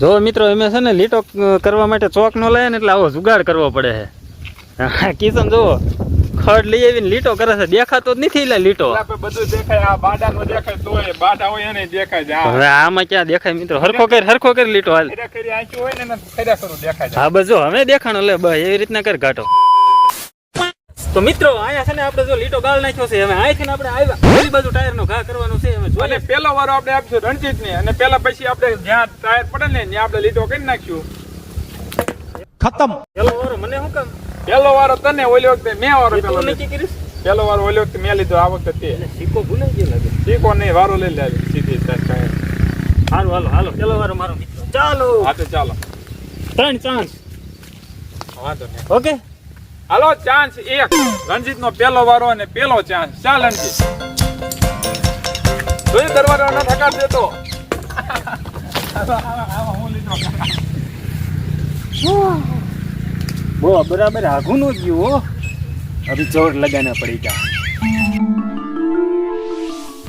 જો મિત્રો અમે છે ને લીટો કરવા માટે ચોક નો લઈએ ને એટલે આવો જુગાડ કરવો પડે છે. કિશન જુઓ. ખડ લઈ આવીને લીટો કરે છે. દેખાતો જ નથી એટલે લીટો બધું દેખાય આ બાડા નો દેખાય તોય બાડા હોય એને દેખાય છે હવે આમાં ક્યાં દેખાય મિત્રો? હરખો કરી હરખો કરી લીટો હાલ. ખરી ખરી હોય ને એને ખરું દેખાય હા બસ જો હવે દેખાણો લે બસ એવી રીતના કર ઘાટો તો મિત્રો અહીંયા છે ને આપણે જો લીટો ગાળ નાખ્યો છે હવે અહીંથી આપણે આવ્યા. ઓલી બાજુ ટાયર નો ઘા હવે અને પેલો વારો આપણે આપશું રણજીત ને અને પેલા પછી આપણે જ્યાં ટાયર પડે ને ત્યાં આપણે લીટો કરી નાખ્યું ખતમ. પેલો વારો મને શું કામ? પેલો વારો તને ઓલી વખતે મેં વારો પેલો નક્કી કરીશ પેલો વારો ઓલી વખતે મેં લીધો આ વખતે તે. સિક્કો ભૂલાઈ ગયો લાગે. સિક્કો નહીં વારો લઈ લે સીધી ટાયર હાલો હાલો હાલો. પેલો વારો મારો મિત્રો. ચાલો. હા તો ચાલો. ત્રણ ચાન્સ વાંધો નહીં. ઓકે? હાલો ચાન્સ એક. રણજીત નો પેલો વારો અને પેલો ચાન્સ ચાલ રણજીત. જોઈ દરવાજો ન ઠકાર દેતો બો બરાબર આઘું નું ગયું હો. જોર લગાના પડી ગયા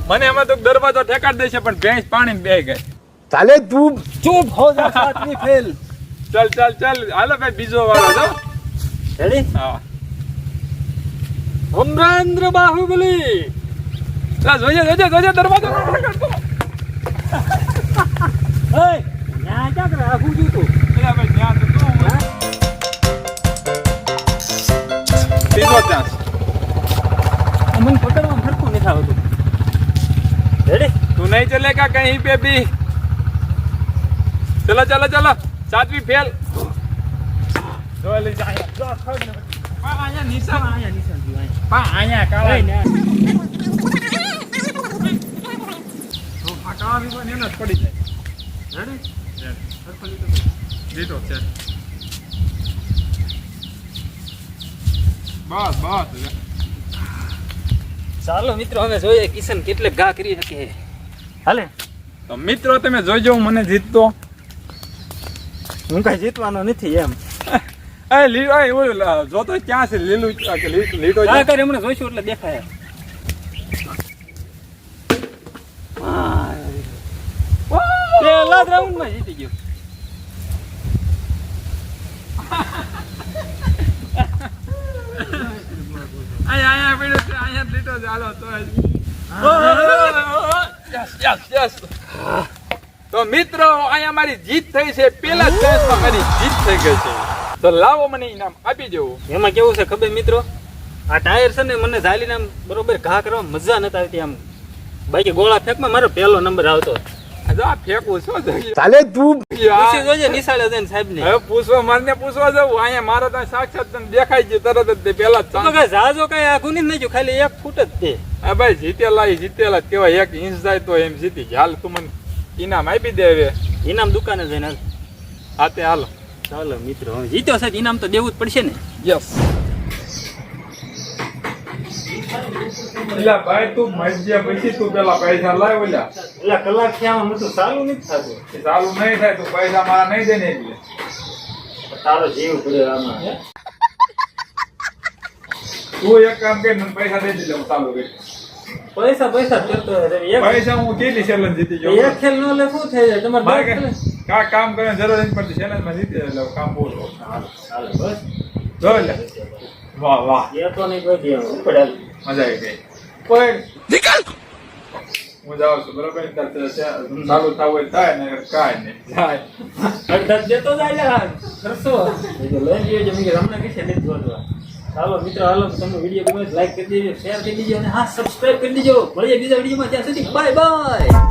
મને એમાં તો દરવાજો ઠેકાડ દેશે પણ ભેંસ પાણી બે ગઈ. ચાલે તું ચૂપ હો જા સાતની ફેલ. ચાલ ચાલ ચાલ. હાલો ભાઈ બીજો વાળો જો રેડી હા. અમરેન્દ્ર બાહુબલી. જોઈએ જોઈએ જોઈએ દરવાજો તું? બીજો ચાન્સ. અમન પકડવા પે બી ચલો ચલો ચલો સાતવી ફેલ. જો લઈ નિશાન. આયા નિશાન પા આયા કાળા. પડી જાય. લીટો છે બસ બસ. ચાલો મિત્રો હવે જોઈએ કિશન કેટલે ઘા કરી શકે હાલે. તો મિત્રો તમે જોઈજો હું મને જીતતો. હું કઈ જીતવાનો નથી એમ. એ લીલો એ ઓલું જોતો ક્યાં છે? લીલું કે લીટો? હા કરી હમણાં જોઈશું એટલે દેખાય. પેલા જ રાઉન્ડમાં જીતી ગયો. અહીંયા પડ્યો છે અહીંયા લીટો ચાલો તો યસ યસ યસ તો મિત્રો અહીંયા મારી જીત થઈ છે. પેલા જ મારી જીત થઈ ગઈ છે. તો લાવો મને ઇનામ આપી દેવું. એમાં કેવું છે ખબર મિત્રો? આ ટાયર છે ને મને ઝાલીને આમ બરોબર ઘા કરવામાં મજા નથી આવતી આમ. બાકી ગોળા ફેંકમાં મારો પહેલો નંબર આવતો. જા ખાલી એક ફૂટ જ ભાઈ જીતેલા જીતેલા કેવાય એક ઇંચ જાય તો એમ જીતી હાલ તું મને આપી દે હવે. ઇનામ દુકાને જઈને હાલ. હા તે હાલો. ચાલો મિત્રો જીત્યો સાહેબ ઇનામ તો દેવું જ પડશે ને? એલા ભાઈ તું મજ્યા પછી તું પેલા પૈસા લાવ ઓલા. એટલે કલાક થયા બધું ચાલુ નથી થતું. એ ચાલુ નહીં થાય તું પૈસા મારા નહીં દે ને એટલે. તારો જીવ પડ્યો આમાં. તું એક કામ કે મને પૈસા દઈ દેજે હું ચાલુ કરી પૈસા પૈસા કરતો પૈસા હું કેટલી ચેલેન્જ જીતી એક ખેલ નો લે શું થઈ જાય તમારે કે- કામ કરે જરૂર નહીં પડતી ચેલેન્જમાં જીતી એટલે કામ પૂરું ચાલે બસ. જો એટલે વાહ વાહ. એ તો નહીં કોઈ દેવું ઉપર હાલ. મજા આવી ગઈ. પણ હું જાઉં છું બરોબર? ને તાર તે- તે ચાલુ થવું હોય થાય ને કાંઈ નહીં થાય અડધા જ દેતો જાય. કરશો? એ તો લઈ જઈએ મેં કીધું હમણાં છે નથી જોવા ચાલો મિત્રો હાલો તમને વીડિયો ગમે લાઈક કરી દેજો શેર કરી દેજો અને હા સબસ્ક્રાઇબ કરી દેજો. મળીએ બીજા વિડીયોમાં ત્યાં સુધી બાય બાય